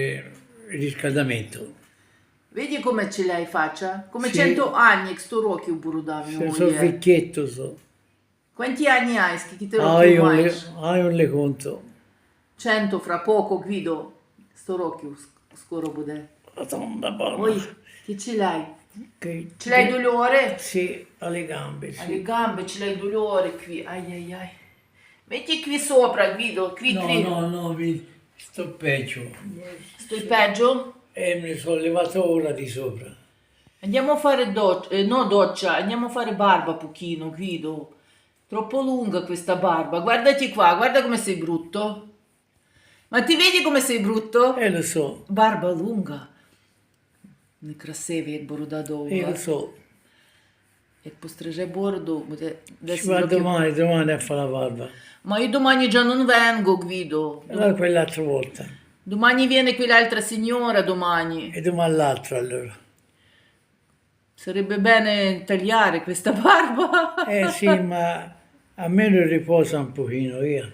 il riscaldamento. Vedi come ce l'hai faccia? Come Sì. 100 anni, che sto rocchio Buruda mio Se sono moglie. vecchietto so. Quanti anni hai? Che te lo Ah, io, mai? le, ah, io le conto. 100 fra poco, Guido. Sto rocchio, sc- scoro bude. Madonna. Poi, che ce l'hai? Che, Ce l'hai dolore? Sì, alle gambe, Alle sì. gambe ce l'hai dolore qui. Ai ai ai. Metti qui sopra, Guido. Cri No, cri. no, no, mi sto peggio. Stai peggio? E mi sono levato ora di sopra. Andiamo a fare doccia, eh, no doccia, andiamo a fare barba pochino, Guido. Troppo lunga questa barba. Guardati qua, guarda come sei brutto. Ma ti vedi come sei brutto? E lo so, Барба лунга. Некрасивий, як борода довга. io lo so. Як постриже бороду, буде Ci 10 va років. domani, domani a fare la barba. Ma io domani già non vengo, Guido. Allora quell'altra volta. Domani viene qui l'altra signora, domani. E domani l'altra, allora. Sarebbe bene tagliare questa barba. Eh sì, ma almeno riposa un pochino, io.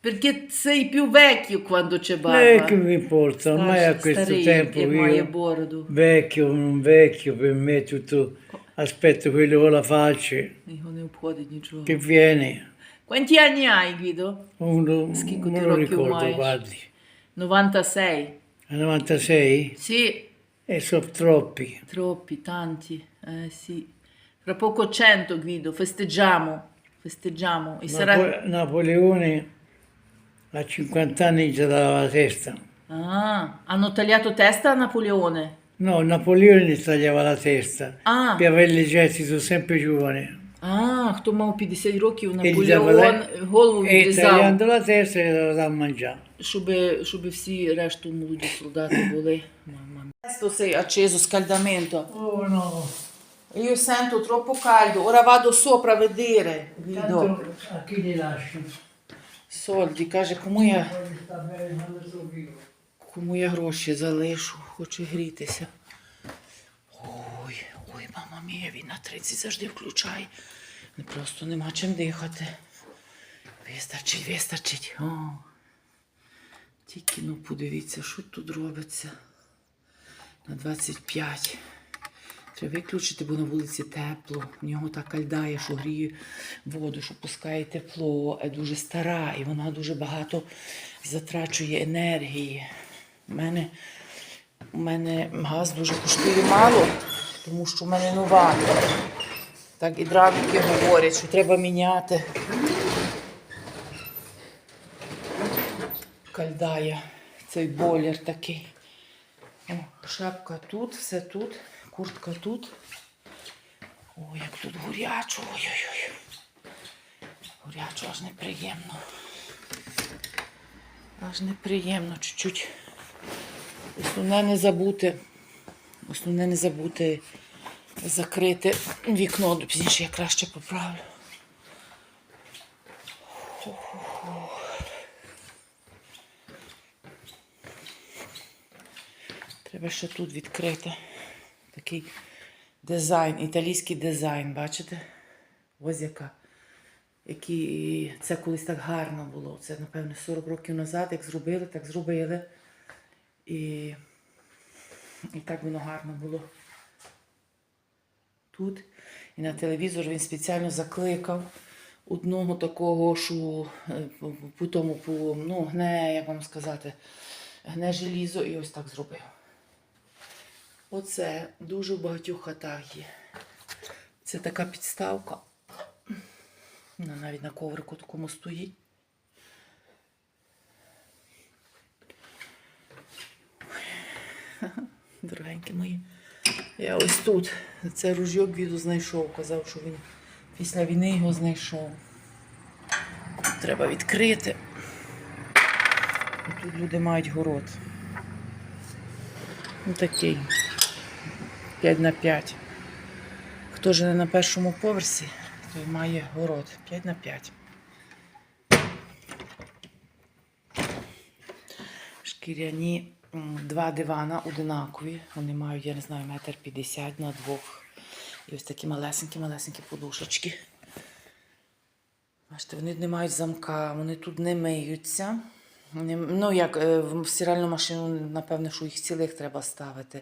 Perché sei più vecchio quando c'è barba. Eh, che mi importa, ormai a questo tempo io, vecchio o non vecchio, per me tutto, aspetto quello con la faccia. Che viene. Quanti anni hai, Guido? uno, Schicco non lo ricordo, guardi, 96. a 96 Sì, e sono troppi. Troppi, tanti, eh sì. Fra poco 100 Guido, festeggiamo, festeggiamo. E sarà... Napo- Napoleone a 50 anni già dava la testa. Ah, hanno tagliato testa a Napoleone. No, Napoleone gli tagliava la testa Ah, per avere l'esercito sempre giovane. А, хто мав 50 років, E Наполеон голову e відрізав, щоб, щоб всі решту молоді солдати були. Questo sei acceso scaldamento. Oh no, Io sento troppo caldo, ora vado sopra a vedere. Guido. tanto a chi li lascio? Soldi, каже, кому я. Кому я гроші залишу, хочу грітися. Мама мія, він на 30 завжди включає. Не просто нема чим дихати. Вистачить, вистачить. О. Тільки ну подивіться, що тут робиться. На 25. Треба виключити, бо на вулиці тепло. В нього така льдає, що гріє воду, що пускає тепло, е дуже стара, і вона дуже багато затрачує енергії. У мене, у мене газ дуже коштує мало, тому що в мене нова. Так і дравники говорять, що треба міняти. Кальдає цей бойлер такий. О, шапка тут, все тут, куртка тут. Ой, як тут горячо. Ой-ой-ой. Горячо, аж неприємно. Аж неприємно чуть-чуть. Основне не забути. Основне не забути закрити вікно, пізніше я краще поправлю. Треба ще тут відкрити. Такий дизайн, італійський дизайн, бачите? Ось яка. Які... Це колись так гарно було. Це, напевно, 40 років назад, як зробили, так зробили. І, і так воно гарно було. Тут. І на телевізор він спеціально закликав одного такого, що е, по- тому, по, ну, гне, як вам сказати, гне желізо і ось так зробив. Оце дуже в багатьох хатах є. Це така підставка. Вона навіть на коврику такому стоїть. Дорогенькі мої. Я ось тут. Це ружьок віду знайшов. Казав, що він після війни його знайшов. Треба відкрити. Тут люди мають город. Ну такий. 5 на 5. Хто живе на першому поверсі, той має город 5 на 5. Шкіряні два дивана одинакові. Вони мають, я не знаю, метр 50 на двох. І ось такі малесенькі-малесенькі подушечки. Бачите, вони не мають замка, вони тут не миються. Ну, як е, в стиральну машину, напевне, що їх цілих треба ставити,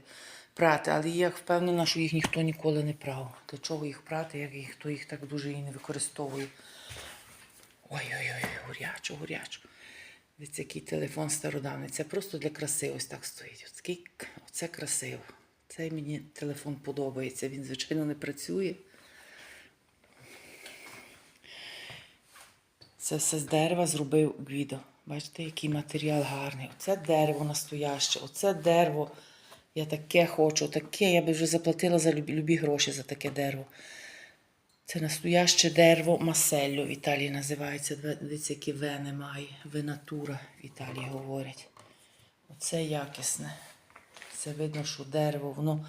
прати, але я впевнена, що їх ніхто ніколи не прав. Для чого їх прати, як їх, їх так дуже і не використовує. Ой-ой-ой, горячо, горячо. Дивіться, який телефон стародавний. Це просто для краси ось так стоїть. Ось такий Оце красиво. Цей мені телефон подобається. Він, звичайно, не працює. Це все з дерева зробив Гвідо. Бачите, який матеріал гарний. Оце дерево настояще, оце дерево. Я таке хочу, таке. Я би вже заплатила за любі, любі гроші за таке дерево. Це настояще дерево Маселло в Італії називається. Дивіться, які вени має. Венатура в Італії говорять. Оце якісне. Це видно, що дерево, воно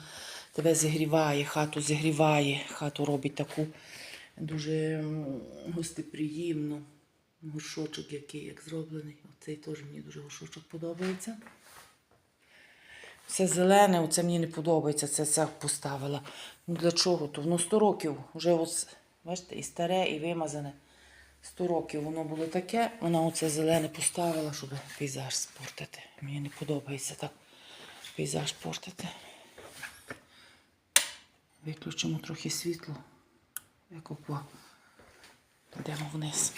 тебе зігріває, хату зігріває, хату робить таку дуже гостеприємну. Горшочок який як зроблений. Оцей теж мені дуже горшочок подобається. Це зелене, оце мені не подобається, це це поставила. Ну для чого? То воно 100 років. Вже ось, бачите, і старе, і вимазане. 100 років воно було таке, вона оце зелене поставила, щоб пейзаж спортити. Мені не подобається так пейзаж портити. Виключимо трохи світло. Як. Йдемо вниз.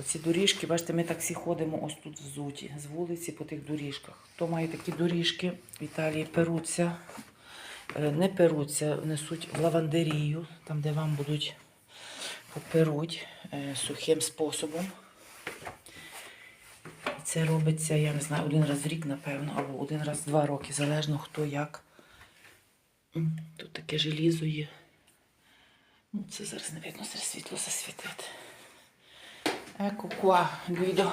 Оці доріжки, бачите, ми так всі ходимо ось тут взуті, з вулиці по тих доріжках. Хто має такі доріжки в Італії перуться, е, не перуться, несуть в лавандерію, там, де вам будуть поперуть е, сухим способом. Це робиться, я не знаю, один раз в рік, напевно, або один раз в два роки, залежно хто як. Тут таке желізо є. Ну, це зараз не видно, зараз світло засвітити. Ecco qua, Guido.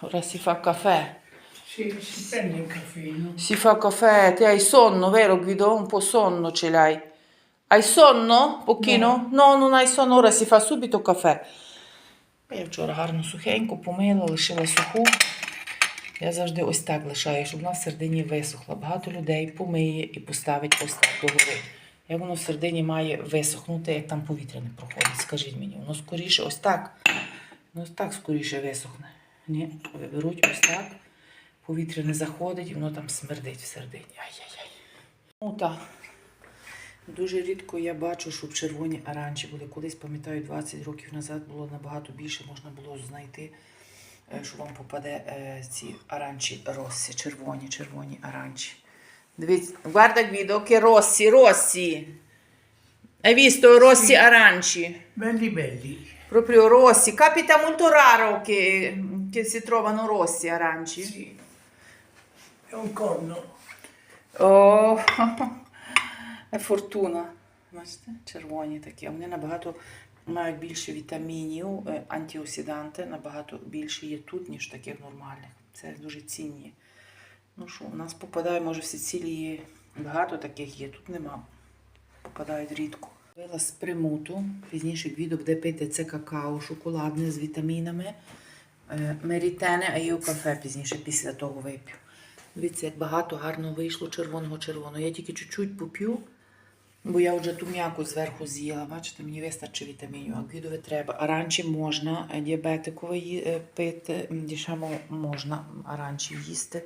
Ora si fa caffè. Si, si prende un caffeino. Si fa caffè. Te hai sonno, vero Guido? Un po' sonno ce l'hai. Hai sonno? Pochino? No, no, non hai sonno. Ora si fa subito caffè. Я вчора гарно сухенько помила, лишила суху. Я завжди ось так лишаю, щоб вона в середині висохла. Багато людей помиє і поставить ось так догори. Як воно в середині має висохнути, як там повітря не проходить, скажіть мені. Воно скоріше ось так. Ось так скоріше висохне. Ні, беруть ось так, повітря не заходить, і воно там смердить всередині. Ай-яй-яй. Ну так. Дуже рідко я бачу, щоб червоні аранчі були. Колись, пам'ятаю, 20 років назад було набагато більше, можна було знайти, е, що вам попаде е, ці аранчі росsi, червоні, червоні аранчі. Дивіться, guarda Guido che rossi, rossi. Hai visto rossi aranci? Belli belli. Proprio rossi. Capita molto raro che, che si trovano rossi aranci. Sì. È un corno. О, è fortuna. Бачите, червоні такі. Вони набагато мають більше вітамінів, е, антиоксиданти набагато більше є тут, ніж таких нормальних. Це дуже цінні. Ну що, у нас попадає, може, в Сицилії багато таких є, тут нема. Попадають рідко. Вила з примуту. Пізніше відео буде пити це какао шоколадне з вітамінами. Е, Мерітене, а я кафе пізніше після того вип'ю. Дивіться, як багато гарно вийшло червоного червоного. Я тільки чуть-чуть поп'ю, бо я вже ту м'яку зверху з'їла. Бачите, мені вистачить вітамінів, а треба. Аранчі можна, е, діабетикове е, пити, дішамо можна аранчі їсти.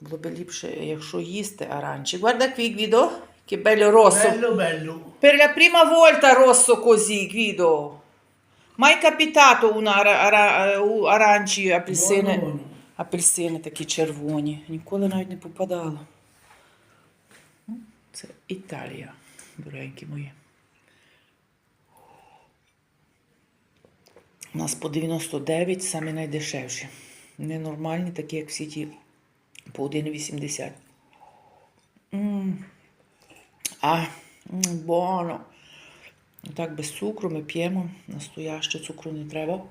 Було б ліпше, якщо їсти аранчі. Guarda qui, Guido, che bello rosso. Bello bello. Per la prima volta rosso così, Guido. Mai capitato una ara- ara- aranci, апельсини. Buono, buono. Апельсини такі червоні. Ніколи навіть не попадало. Ну, Це Італія, дорогенькі мої. У нас по 99 самі найдешевші. Ненормальні, такі, як всі ті по 1,80. М. А, м, буоно. Так без цукру ми п'ємо. Настояще цукру не треба.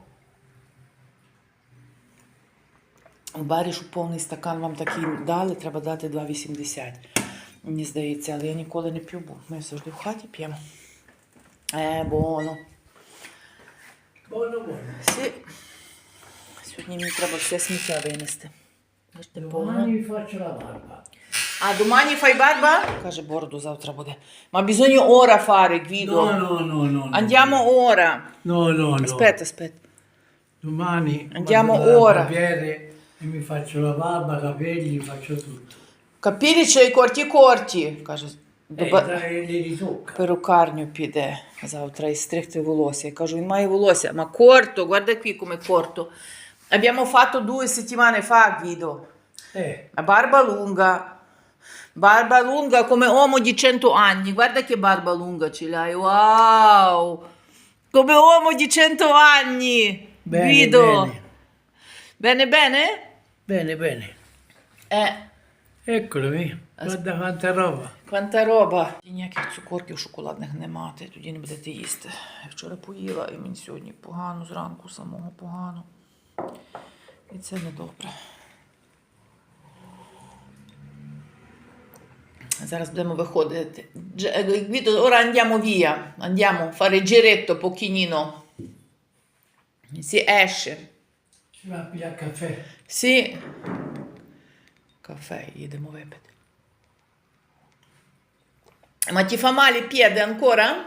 В барі, щоб повний стакан вам такий дали, треба дати 2,80. Мені здається, але я ніколи не п'ю, бо ми завжди в хаті п'ємо. Е, боно. Buono buono. Сі... Сьогодні мені треба все сміття винести. Бачите, повно. Domani vi faccio la barba. А domani fai barba? Каже, бороду завтра буде. Ma bisogna ora fare, Guido. No, no, no, no. Andiamo ora. No, no, no. Aspetta, aspetta. Domani Andiamo vado ora. barbiere e mi faccio la barba, capelli, faccio tutto. Capelli c'hai corti corti. Каже, до Eh, ба- dai, li ritocca. перукарню піде завтра і стригти волосся. Я кажу, він має волосся, ma corto, guarda qui come corto. Abbiamo fatto due settimane fa, Guido. Eh, La barba lunga. Barba lunga come uomo di 100 anni. Guarda che barba lunga ce l'hai. Wow! Come uomo di 100 anni. bene, Guido. bene. Bene, bene? Bene, bene. Eh, Eccolo, vedi? Guarda quanta roba. quanta roba. Ніяких цукорків шоколадних нема, ти тоді не будете їсти. Я вчора поїла і мені сьогодні погано, зранку самого погано. І це не добре. Зараз будемо виходити. Е, ora andiamo via. Andiamo a fare giretto pochino. Si esce. Si va a pigliare caffè. Sì. Caffè, їдемо випити. Ma ti fa male piede ancora?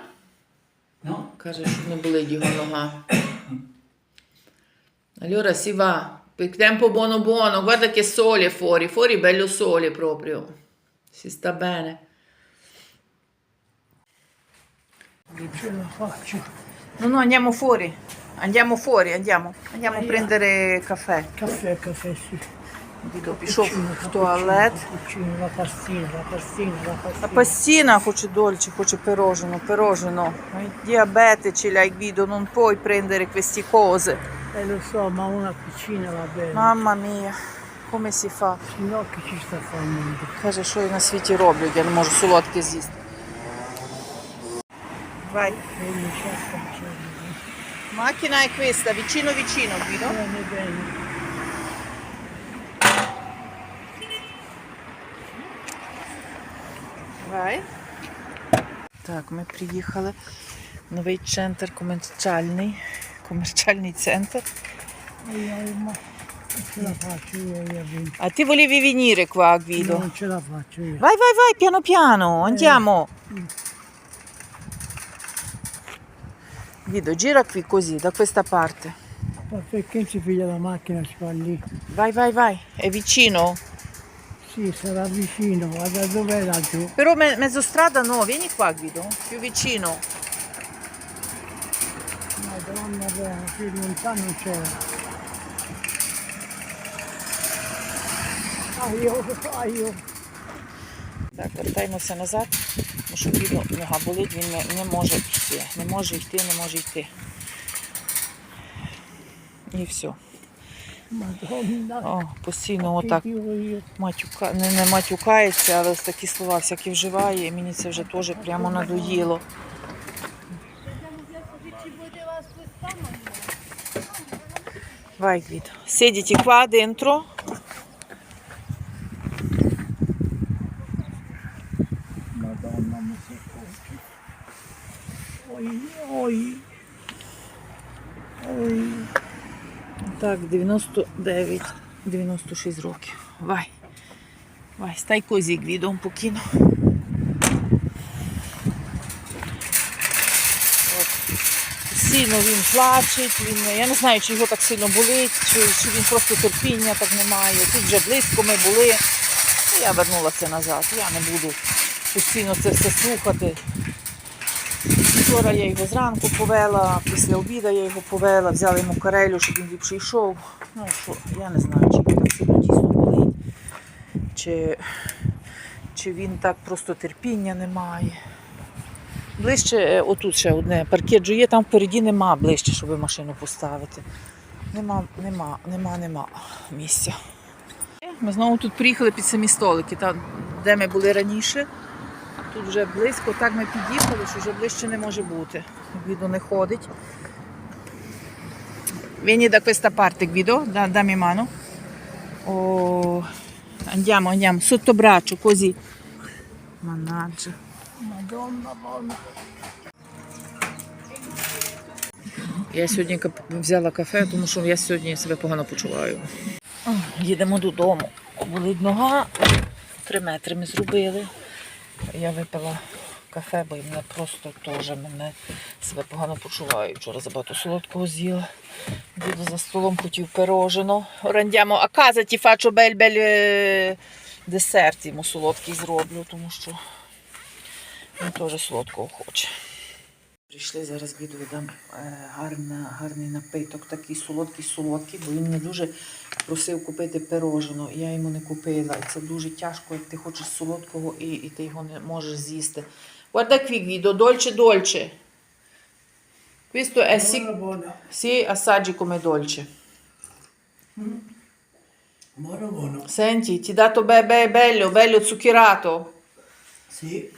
No? Каже, що не болить його нога. Allora si va. Per tempo buono buono. Guarda che sole fuori. Fuori bello sole proprio. Si sta bene. Non ce la faccio. No, no, andiamo fuori. Andiamo fuori, andiamo. Andiamo a prendere caffè. Caffè, caffè, sì. Дідо пішов в туалет. Cucino, la pastina, la pastina, la La pastina. pastina хоче dolce, хоче пирожено, пирожено. Hai diabete ce l'hai Guido, non puoi prendere queste cose. Eh lo so, ma una piccina va bene. Mamma mia, come si fa? Se no che ci sta mondo. Каже, що я на світі роблю, я не можу солодке з'їсти. Vai. Bene, certo, certo. Macchina è questa, vicino vicino Guido. Bene, bene. Vai. Так, ми приїхали. Новий центр комерчальний. Комерчальний центр. Io, ma non ce la faccio io, io vinco. А ти volevi venire qua, Guido? Non ce la faccio io. Vai, vai, vai, piano piano, andiamo. Guido, gira qui così, da questa parte. Ma perché si piglia la macchina si va lì? Vai, vai, vai. È vicino? Sì, sarà vicino, guarda dov'è laggiù. Però me- mezzo strada no, vieni qua Guido, più vicino. Lontano non c'era. Aio, aio. Так, вертаємося назад, тому що Guido нога болить, він не, не може йти. Не може йти, не може йти. І все. О, постійно отак матюка... не, не матюкається, але ось такі слова всякі вживає, і мені це вже теж прямо надоїло. Vai Guido, sediti qua dentro. Madonna mi oi. Oi. Так, 99, 96 років. Vai. Vai, stai così Guido un pochino. Постійно він плачить, він, я не знаю, чи його так сильно болить, чи, чи він просто терпіння так немає. Тут вже близько ми були. Ну, Я вернулася назад. Я не буду постійно це все слухати. Вчора я його зранку повела, після обіду я його повела, взяла йому карелю, щоб він ліпше йшов. Ну що, я не знаю, чи він так сильно дійсно болить, чи, чи він так просто терпіння не має. Ближче, е, отут ще одне паркеджу є, там впереді нема ближче, щоб машину поставити. Нема, нема, нема, нема місця. Ми знову тут приїхали під самі столики, там, де ми були раніше. Тут вже близько, так ми під'їхали, що вже ближче не може бути. Гвідо не ходить. Vieni da questa parte Guido, da, dammi mano. Oh, andiamo, andiamo, sotto braccio, così. Madonna buona. Я сьогодні взяла кафе, тому що я сьогодні себе погано почуваю. Їдемо додому. Болить нога. Три метри ми зробили. Я випила кафе, бо мене просто теж мене себе погано почуваю. Вчора забагато солодкого з'їла. Діду за столом хотів пирожено. Casa, ti faccio bel bel е, десерт йому солодкий зроблю, тому що він теж солодкого хоче. Прийшли зараз дам е, гарна, гарний напиток, такий солодкий солодкий, бо він мене дуже просив купити пирожено. Я йому не купила. І це дуже тяжко, як ти хочеш солодкого і, і ти його не можеш з'їсти. Guarda qui Guido, dolce dolce. Questo è sì, sì, assaggi come dolce. Buono, buono. Senti, ti dato be, be, bello, bello zuccherato. Sì.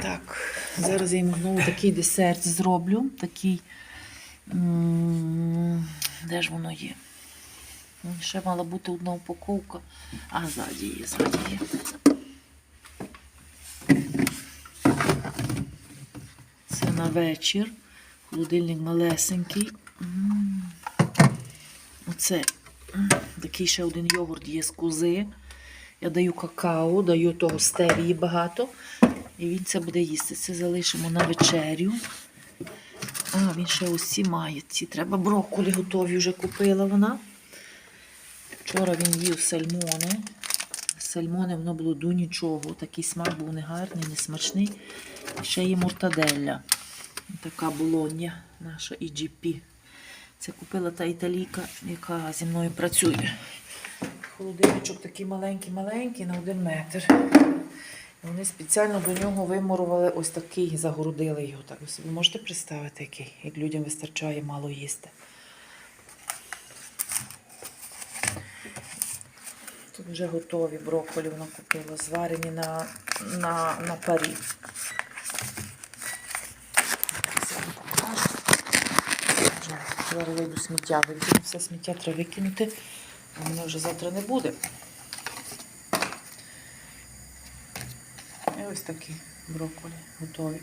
Так, зараз я йому знову такий десерт зроблю. Такий. Де ж воно є? Ще мала бути одна упаковка. А, ззаді є, ззаді є. Це на вечір. Холодильник малесенький. Оце такий ще один йогурт є з кози. Я даю какао, даю того стевії багато. І він це буде їсти. Це залишимо на вечерю. А, він ще ці має. Ці треба брокколі готові вже купила вона. Вчора він їв сальмони. Сальмони воно було до нічого. Такий смак був негарний, несмачний. Ще є мортаделля. Така болоння наша EGP. Це купила та італійка, яка зі мною працює. Холодильничок такий маленький-маленький на один метр. Вони спеціально до нього вимурували ось такий, загородили його. Так ви собі можете представити, який, як людям вистачає мало їсти. Тут вже готові брокколі вона купила, зварені на, на, на парі. Зараз вийду сміття, викину все сміття треба викинути, а мене вже завтра не буде. І ось такі брокколі готові.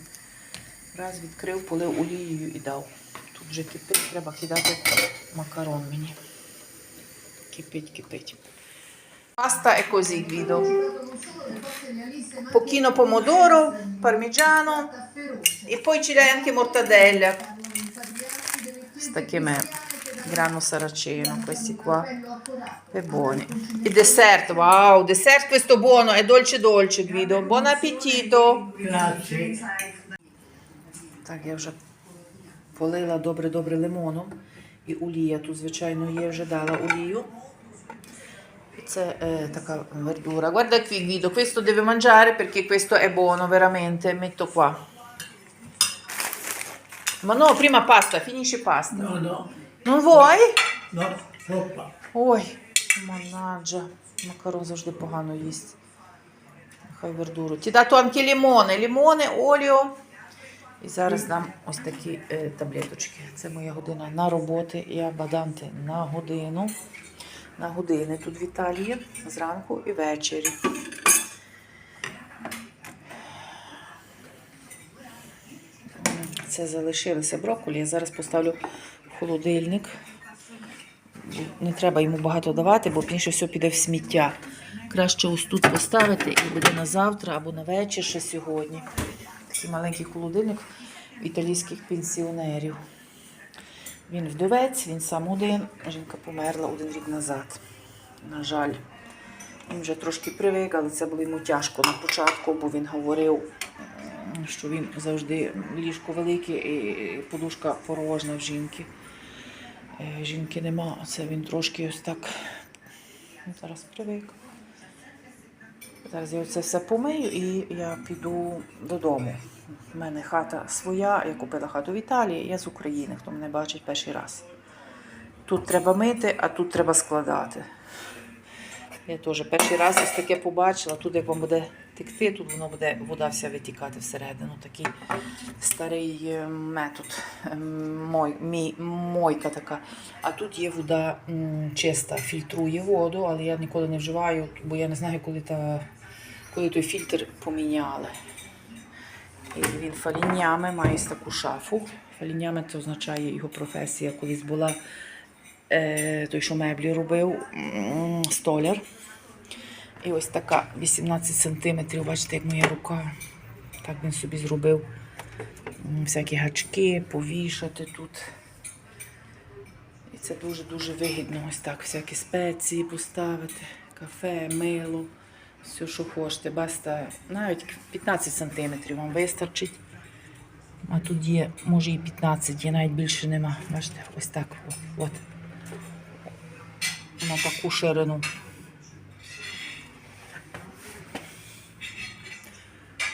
Раз відкрив, полив олією і дав. Тут вже кипить, треба кидати макарон мені. Кипить, кипить. Pasta è così, Guido. Pochino pomodoro, parmigiano e poi ci grano saraceno, questi qua. E buoni. Il dessert, wow, dessert questo buono, è dolce dolce, Guido. Buon appetito. Grazie. Так, я вже полила добре-добре лимоном. І олія тут, звичайно, є, вже дала олію. І Це е, така verdura. Guarda qui Guido, questo deve mangiare perché questo è buono, veramente. Metto qua. Ma no, prima pasta, finisci pasta. No, no, Non vuoi? no, troppa. Ой, маннаджа. Макарон завжди погано їсть. Нехай вердуру. Dato anche limone, limone, оліо. І зараз дам ось такі е, таблеточки. Це моя година на роботи. Я баданти на годину. На години тут в Італії. Зранку і ввечері. Це залишилися брокколі. Я зараз поставлю холодильник. Не треба йому багато давати, бо пізніше все піде в сміття. Краще ось тут поставити і буде на завтра або на вечір ще сьогодні. Такий маленький холодильник італійських пенсіонерів. Він вдовець, він сам один. Жінка померла один рік назад. На жаль, він вже трошки привик, але це було йому тяжко на початку, бо він говорив, що він завжди ліжко велике і подушка порожна в жінки. Е, Жінки нема, це він трошки ось так. ну, Зараз привик. Зараз я це все помию і я піду додому. У мене хата своя, я купила хату в Італії, я з України, хто мене бачить перший раз. Тут треба мити, а тут треба складати. Я теж перший раз ось таке побачила. Тут як вам буде текти, тут воно буде вода вся витікати всередину. Такий старий е, метод. е, Мой, мій, мойка така. А тут є вода чиста, фільтрує воду, але я ніколи не вживаю, бо я не знаю, коли, та, коли той фільтр поміняли. І він фалінями має таку шафу. Фалінями це означає його професія. Колись була е, той, що меблі робив, столяр. І ось така 18 сантиметрів, бачите, як моя рука. Так він собі зробив. Всякі гачки, повішати тут. І це дуже-дуже вигідно. Ось так, всякі спеції поставити, кафе, мило, все, що хочете. Баста, навіть 15 сантиметрів вам вистачить. А тут є, може і 15, є навіть більше нема. Бачите, ось так. От. На таку ширину.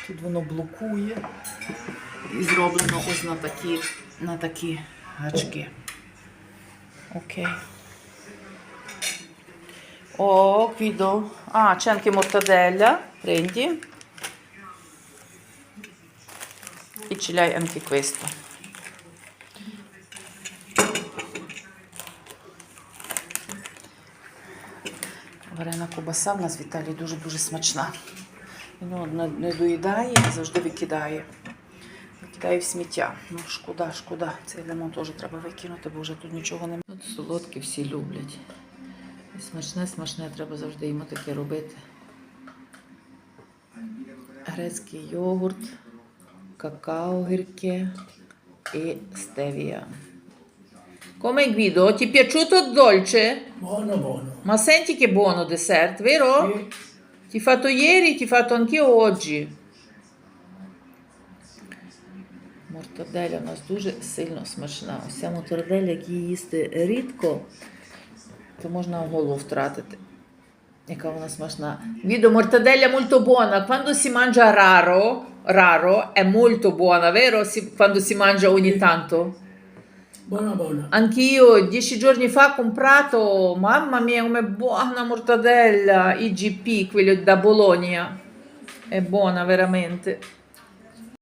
Тут воно блокує. І зроблено ось на такі, на такі гачки. Окей. О, anche mortadella. Prendi. E ce l'hai anche questo. Варена кубаса в нас в Італії дуже-дуже смачна. Не, не доїдає, завжди викидає. Викидає в сміття. Ну, шкода, шкода. Цей лимон теж треба викинути, бо вже тут нічого немає. Тут солодкі всі люблять. І Смачне, смачне, треба завжди йому таке робити. Грецький йогурт, какао гірке і стевія. Come Guido, ti è piaciuto il dolce? Buono, buono. Ma senti che buono dessert, vero? Sì. Ti fatto ieri, ti fatto anch'io oggi. Мортаделя у нас дуже сильно смачна. Ось ця мортаделя, як їсти рідко, то можна голову втратити. Яка вона смачна. Guido, mortadella molto buona. Quando si mangia raro, raro, è molto buona, vero? Quando si mangia ogni tanto. Buona, buona. Anch'io dieci giorni fa ho comprato, mamma mia, come buona mortadella, IGP, quello da Bologna. È buona veramente.